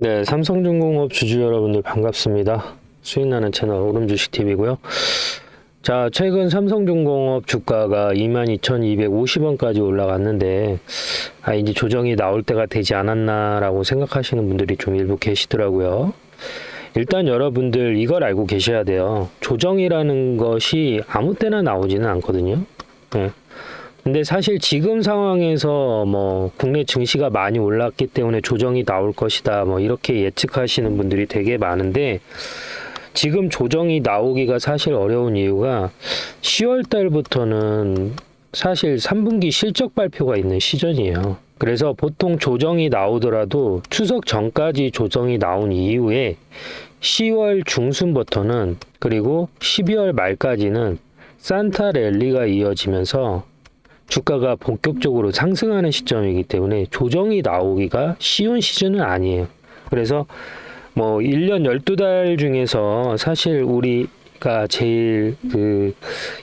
네, 삼성중공업 주주 여러분들 반갑습니다. 수익나는 채널 오름주식TV고요. 자, 최근 삼성중공업 주가가 22,250원까지 올라갔는데, 아, 이제 조정이 나올 때가 되지 않았나라고 생각하시는 분들이 좀 일부 계시더라고요. 일단 여러분들 이걸 알고 계셔야 돼요. 조정이라는 것이 아무 때나 나오지는 않거든요. 네. 근데 사실 지금 상황에서 뭐 국내 증시가 많이 올랐기 때문에 조정이 나올 것이다 뭐 이렇게 예측하시는 분들이 되게 많은데 지금 조정이 나오기가 사실 어려운 이유가 10월 달부터는 사실 3분기 실적 발표가 있는 시즌이에요. 그래서 보통 조정이 나오더라도 추석 전까지 조정이 나온 이후에 10월 중순부터는 그리고 12월 말까지는 산타 랠리가 이어지면서 주가가 본격적으로 상승하는 시점이기 때문에 조정이 나오기가 쉬운 시즌은 아니에요. 그래서 뭐 1년 12달 중에서 사실 우리가 제일 그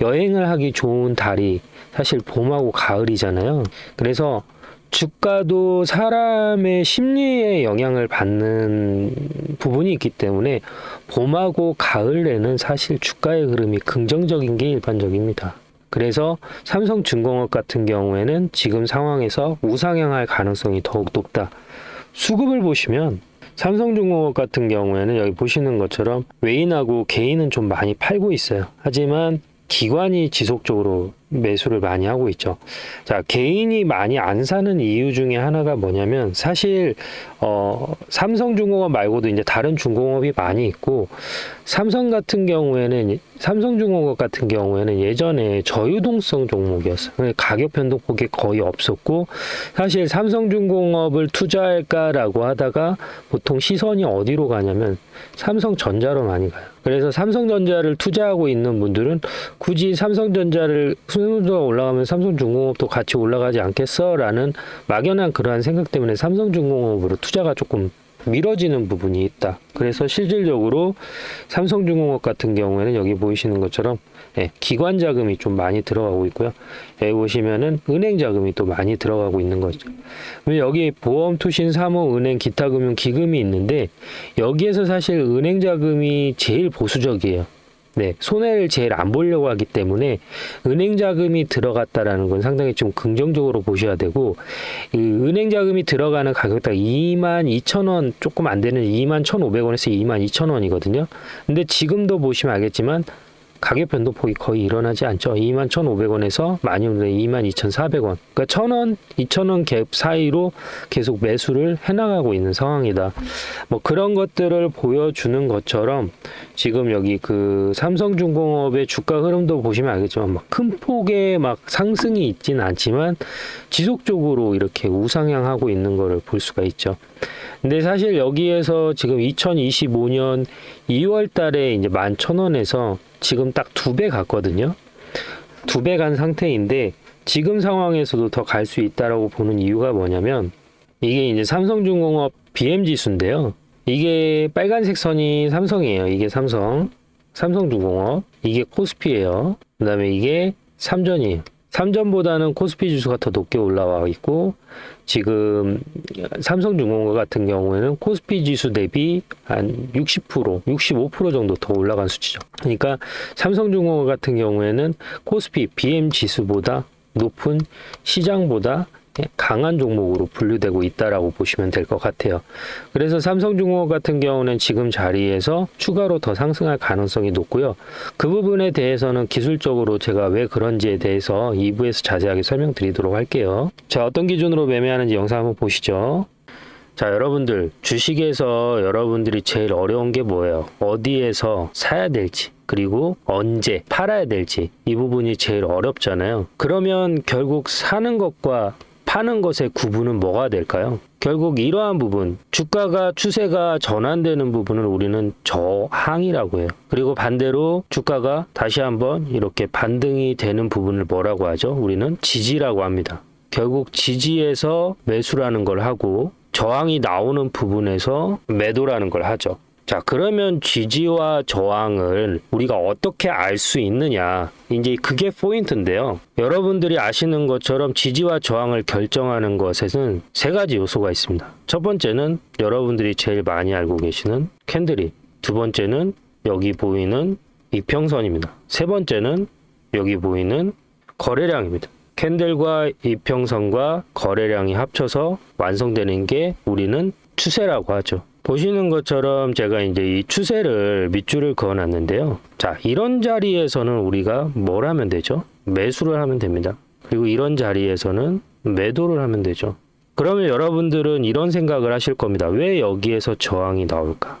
여행을 하기 좋은 달이 사실 봄하고 가을이잖아요. 그래서 주가도 사람의 심리에 영향을 받는 부분이 있기 때문에 봄하고 가을에는 사실 주가의 흐름이 긍정적인 게 일반적입니다. 그래서 삼성중공업 같은 경우에는 지금 상황에서 우상향할 가능성이 더욱 높다. 수급을 보시면 삼성중공업 같은 경우에는 여기 보시는 것처럼 외인하고 개인은 좀 많이 팔고 있어요. 하지만 기관이 지속적으로 매수를 많이 하고 있죠. 자, 개인이 많이 안 사는 이유 중에 하나가 뭐냐면 사실 어 삼성중공업 말고도 이제 다른 중공업이 많이 있고 삼성 같은 경우에는 삼성중공업 같은 경우에는 예전에 저유동성 종목이었어요. 그러니까 가격 변동폭이 거의 없었고 사실 삼성중공업을 투자할까라고 하다가 보통 시선이 어디로 가냐면 삼성전자로 많이 가요. 그래서 삼성전자를 투자하고 있는 분들은 굳이 삼성전자를 순서가 올라가면 삼성중공업도 같이 올라가지 않겠어라는 막연한 그러한 생각 때문에 삼성중공업으로 투자가 조금 미뤄지는 부분이 있다. 그래서 실질적으로 삼성중공업 같은 경우에는 여기 보이시는 것처럼 예, 기관 자금이 좀 많이 들어가고 있고요. 여기 보시면은 은행 자금이 또 많이 들어가고 있는 거죠. 여기 보험, 투신, 사모, 은행, 기타 금융, 기금이 있는데 여기에서 사실 은행 자금이 제일 보수적이에요. 네, 손해를 제일 안 보려고 하기 때문에 은행 자금이 들어갔다라는 건 상당히 좀 긍정적으로 보셔야 되고 이 은행 자금이 들어가는 가격대가 2만 2천 원 조금 안 되는 2만 1,500원에서 2만 2천 원이거든요. 근데 지금도 보시면 알겠지만 가격 변동폭이 거의 일어나지 않죠. 2만 1,500원에서 많이 오르는 2만 2,400원. 그러니까 1,000원, 2,000원 갭 사이로 계속 매수를 해나가고 있는 상황이다. 뭐 그런 것들을 보여주는 것처럼 지금 여기 그 삼성중공업의 주가 흐름도 보시면 알겠지만 막 큰 폭의 막 상승이 있지는 않지만 지속적으로 이렇게 우상향하고 있는 거를 볼 수가 있죠. 근데 사실 여기에서 지금 2025년 2월 달에 이제 11,000원에서 지금 딱 두 배 갔거든요. 두 배 간 상태인데 지금 상황에서도 더 갈 수 있다라고 보는 이유가 뭐냐면 이게 이제 삼성중공업 BM 지수인데요. 이게 빨간색 선이 삼성이에요. 이게 삼성. 삼성중공업. 이게 코스피예요. 그다음에 이게 삼전이에요. 삼전보다는 코스피 지수가 더 높게 올라와 있고 지금 삼성중공업 같은 경우에는 코스피 지수 대비 한 60%, 65% 정도 더 올라간 수치죠. 그러니까 삼성중공업 같은 경우에는 코스피 BM 지수보다 높은 시장보다 강한 종목으로 분류되고 있다라고 보시면 될 것 같아요. 그래서 삼성중공업 같은 경우는 지금 자리에서 추가로 더 상승할 가능성이 높고요. 그 부분에 대해서는 기술적으로 제가 왜 그런지에 대해서 2부에서 자세하게 설명드리도록 할게요. 자, 어떤 기준으로 매매하는지 영상 한번 보시죠. 자, 여러분들, 주식에서 여러분들이 제일 어려운 게 뭐예요? 어디에서 사야 될지. 그리고 언제 팔아야 될지 이 부분이 제일 어렵잖아요. 그러면 결국 사는 것과 파는 것의 구분은 뭐가 될까요? 결국 이러한 부분, 주가가 추세가 전환되는 부분을 우리는 저항이라고 해요. 그리고 반대로 주가가 다시 한번 이렇게 반등이 되는 부분을 뭐라고 하죠? 우리는 지지라고 합니다. 결국 지지에서 매수라는 걸 하고 저항이 나오는 부분에서 매도라는 걸 하죠. 자, 그러면 지지와 저항을 우리가 어떻게 알 수 있느냐? 이제 그게 포인트인데요. 여러분들이 아시는 것처럼 지지와 저항을 결정하는 것에는 세 가지 요소가 있습니다. 첫 번째는 여러분들이 제일 많이 알고 계시는 캔들이. 두 번째는 여기 보이는 이평선입니다. 세 번째는 여기 보이는 거래량입니다. 캔들과 이평선과 거래량이 합쳐서 완성되는 게 우리는 추세라고 하죠. 보시는 것처럼 제가 이제 이 추세를 밑줄을 그어 놨는데요. 자, 이런 자리에서는 우리가 뭘 하면 되죠? 매수를 하면 됩니다. 그리고 이런 자리에서는 매도를 하면 되죠. 그러면 여러분들은 이런 생각을 하실 겁니다. 왜 여기에서 저항이 나올까?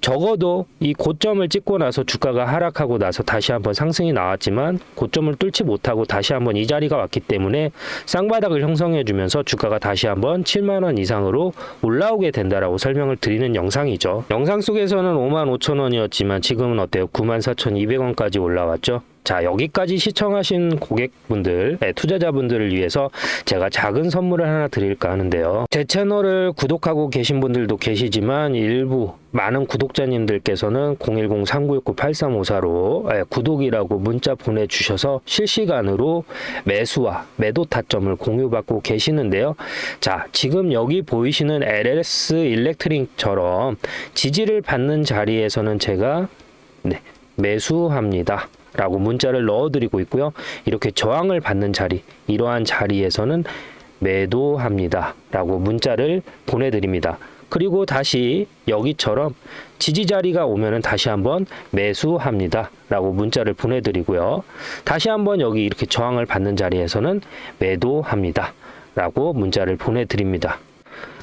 적어도 이 고점을 찍고 나서 주가가 하락하고 나서 다시 한번 상승이 나왔지만 고점을 뚫지 못하고 다시 한번 이 자리가 왔기 때문에 쌍바닥을 형성해 주면서 주가가 다시 한번 7만 원 이상으로 올라오게 된다라고 설명을 드리는 영상이죠. 영상 속에서는 5만 5천 원이었지만 지금은 어때요? 9만 4,200원까지 올라왔죠. 자, 여기까지 시청하신 고객분들, 네, 투자자분들을 위해서 제가 작은 선물을 하나 드릴까 하는데요. 제 채널을 구독하고 계신 분들도 계시지만 일부 많은 구독자님들께서는 010-3969-8354로 예, 구독이라고 문자 보내주셔서 실시간으로 매수와 매도 타점을 공유받고 계시는데요. 자, 지금 여기 보이시는 LS 일렉트릭처럼 지지를 받는 자리에서는 제가 네, 매수합니다. 라고 문자를 넣어드리고 있고요. 이렇게 저항을 받는 자리, 이러한 자리에서는 매도합니다. 라고 문자를 보내드립니다. 그리고 다시 여기처럼 지지 자리가 오면은 다시 한번 매수합니다. 라고 문자를 보내드리고요. 다시 한번 여기 이렇게 저항을 받는 자리에서는 매도합니다. 라고 문자를 보내드립니다.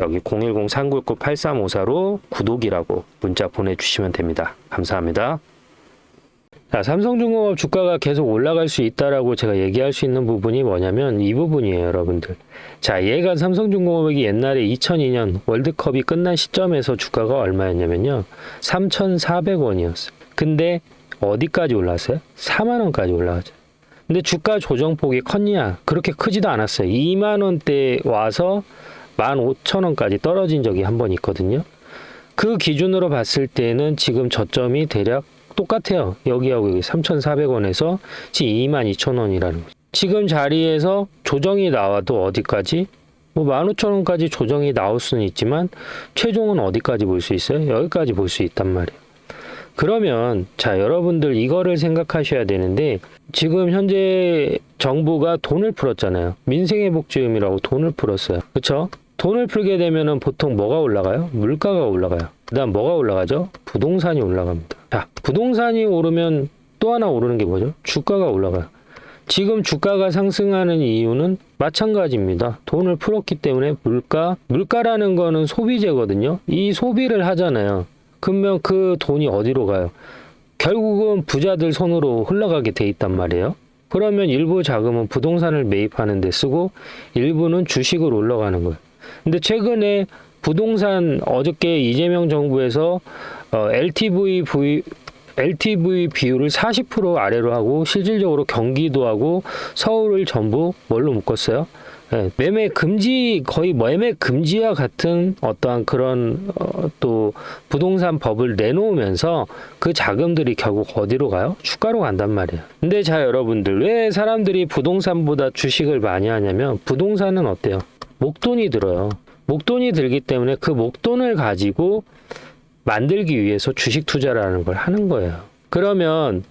여기 010-399-8354로 구독이라고 문자 보내주시면 됩니다. 감사합니다. 자, 삼성중공업 주가가 계속 올라갈 수 있다라고 제가 얘기할 수 있는 부분이 뭐냐면 이 부분이에요, 여러분들. 자, 얘가 삼성중공업이 옛날에 2002년 월드컵이 끝난 시점에서 주가가 얼마였냐면요. 3,400원이었어요. 근데 어디까지 올랐어요? 4만 원까지 올라가죠. 근데 주가 조정폭이 컸냐? 그렇게 크지도 않았어요. 2만 원대 와서 15,000원까지 떨어진 적이 한 번 있거든요. 그 기준으로 봤을 때는 지금 저점이 대략 똑같아요. 여기하고 여기 3,400원에서 지금 22,000원이라는 거죠. 지금 자리에서 조정이 나와도 어디까지? 뭐 15,000원까지 조정이 나올 수는 있지만 최종은 어디까지 볼 수 있어요? 여기까지 볼 수 있단 말이에요. 그러면 자 여러분들 이거를 생각하셔야 되는데 지금 현재 정부가 돈을 풀었잖아요. 민생회복지금이라고 돈을 풀었어요. 그렇죠? 돈을 풀게 되면은 보통 뭐가 올라가요? 물가가 올라가요. 그다음 뭐가 올라가죠? 부동산이 올라갑니다. 자, 부동산이 오르면 또 하나 오르는 게 뭐죠? 주가가 올라가요. 지금 주가가 상승하는 이유는 마찬가지입니다. 돈을 풀었기 때문에 물가, 물가라는 거는 소비재거든요. 이 소비를 하잖아요. 그러면 그 돈이 어디로 가요? 결국은 부자들 손으로 흘러가게 돼 있단 말이에요. 그러면 일부 자금은 부동산을 매입하는 데 쓰고 일부는 주식을 올라가는 거예요. 근데 최근에 부동산 어저께 이재명 정부에서 어, LTV V LTV 비율을 40% 아래로 하고 실질적으로 경기도하고 서울을 전부 뭘로 묶었어요? 예, 매매 금지 거의 매매 금지와 같은 어떠한 그런 어, 또 부동산 법을 내놓으면서 그 자금들이 결국 어디로 가요? 주가로 간단 말이에요. 근데 자 여러분들 왜 사람들이 부동산보다 주식을 많이 하냐면 부동산은 어때요? 목돈이 들어요. 목돈이 들기 때문에 그 목돈을 가지고 만들기 위해서 주식 투자라는 걸 하는 거예요. 그러면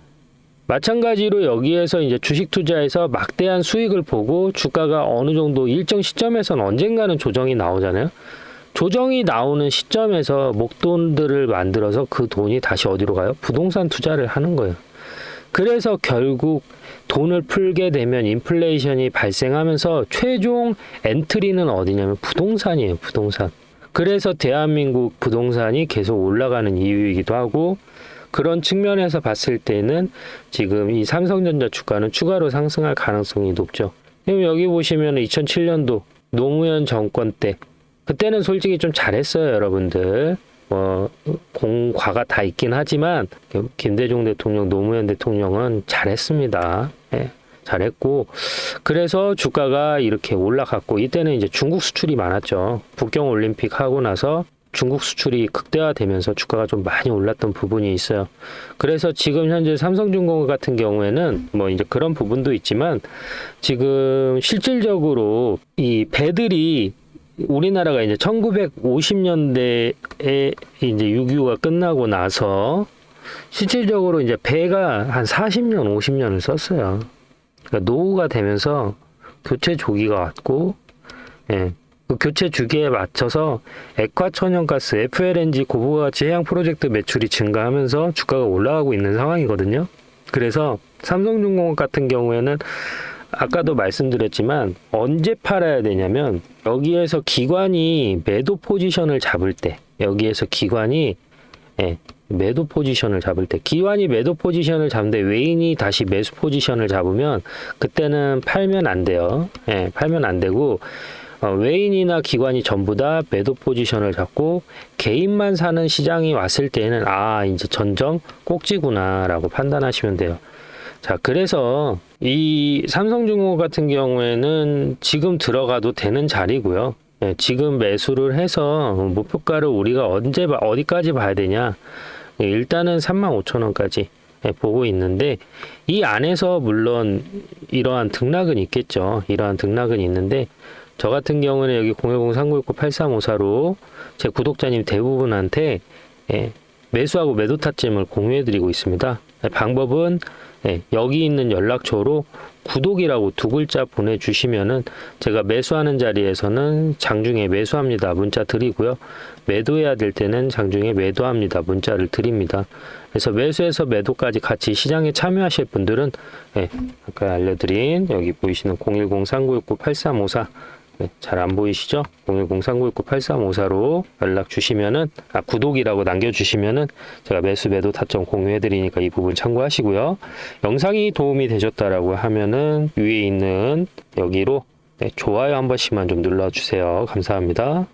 마찬가지로 여기에서 이제 주식 투자에서 막대한 수익을 보고 주가가 어느 정도 일정 시점에서는 언젠가는 조정이 나오잖아요. 조정이 나오는 시점에서 목돈들을 만들어서 그 돈이 다시 어디로 가요? 부동산 투자를 하는 거예요. 그래서 결국 돈을 풀게 되면 인플레이션이 발생하면서 최종 엔트리는 어디냐면 부동산이에요, 부동산. 그래서 대한민국 부동산이 계속 올라가는 이유이기도 하고 그런 측면에서 봤을 때는 지금 이 삼성전자 주가는 추가로 상승할 가능성이 높죠. 그럼 여기 보시면 2007년도 노무현 정권 때 그때는 솔직히 좀 잘했어요, 여러분들. 뭐 공과가 다 있긴 하지만 김대중 대통령, 노무현 대통령은 잘했습니다. 예, 잘했고 그래서 주가가 이렇게 올라갔고 이때는 이제 중국 수출이 많았죠. 북경 올림픽 하고 나서 중국 수출이 극대화되면서 주가가 좀 많이 올랐던 부분이 있어요. 그래서 지금 현재 삼성중공업 같은 경우에는 뭐 이제 그런 부분도 있지만 지금 실질적으로 이 배들이 우리나라가 이제 1950년대에 이제 6.25가 끝나고 나서 실질적으로 이제 배가 한 40년, 50년을 썼어요. 그러니까 노후가 되면서 교체 조기가 왔고, 예, 그 교체 주기에 맞춰서 액화천연가스, FLNG 고부가가치 해양 프로젝트 매출이 증가하면서 주가가 올라가고 있는 상황이거든요. 그래서 삼성중공업 같은 경우에는 아까도 말씀드렸지만 언제 팔아야 되냐면 여기에서 기관이 매도 포지션을 잡을 때 여기에서 기관이 예, 매도 포지션을 잡을 때 기관이 매도 포지션을 잡는데 외인이 다시 매수 포지션을 잡으면 그때는 팔면 안 돼요. 예, 팔면 안 되고 어, 외인이나 기관이 전부 다 매도 포지션을 잡고 개인만 사는 시장이 왔을 때는 아 이제 전정 꼭지구나라고 판단하시면 돼요. 자, 그래서 이 삼성중공업 같은 경우에는 지금 들어가도 되는 자리고요. 예, 지금 매수를 해서 목표가를 우리가 언제 봐- 어디까지 봐야 되냐? 예, 일단은 35,000원까지 예, 보고 있는데 이 안에서 물론 이러한 등락은 있겠죠. 이러한 등락은 있는데 저 같은 경우는 여기 010-3969-8354로 제 구독자님 대부분한테 예, 매수하고 매도 타점을 공유해 드리고 있습니다. 예, 방법은 예, 여기 있는 연락처로 구독이라고 두 글자 보내주시면은 제가 매수하는 자리에서는 장중에 매수합니다 문자 드리고요. 매도해야 될 때는 장중에 매도합니다 문자를 드립니다. 그래서 매수해서 매도까지 같이 시장에 참여하실 분들은 예, 아까 알려드린 여기 보이시는 010-3969-8354 네, 잘 안 보이시죠? 010-3969-8354로 연락 주시면은 아 구독이라고 남겨주시면은 제가 매수 매도 타점 공유해드리니까 이 부분 참고하시고요. 영상이 도움이 되셨다라고 하면은 위에 있는 여기로 네, 좋아요 한 번씩만 좀 눌러주세요. 감사합니다.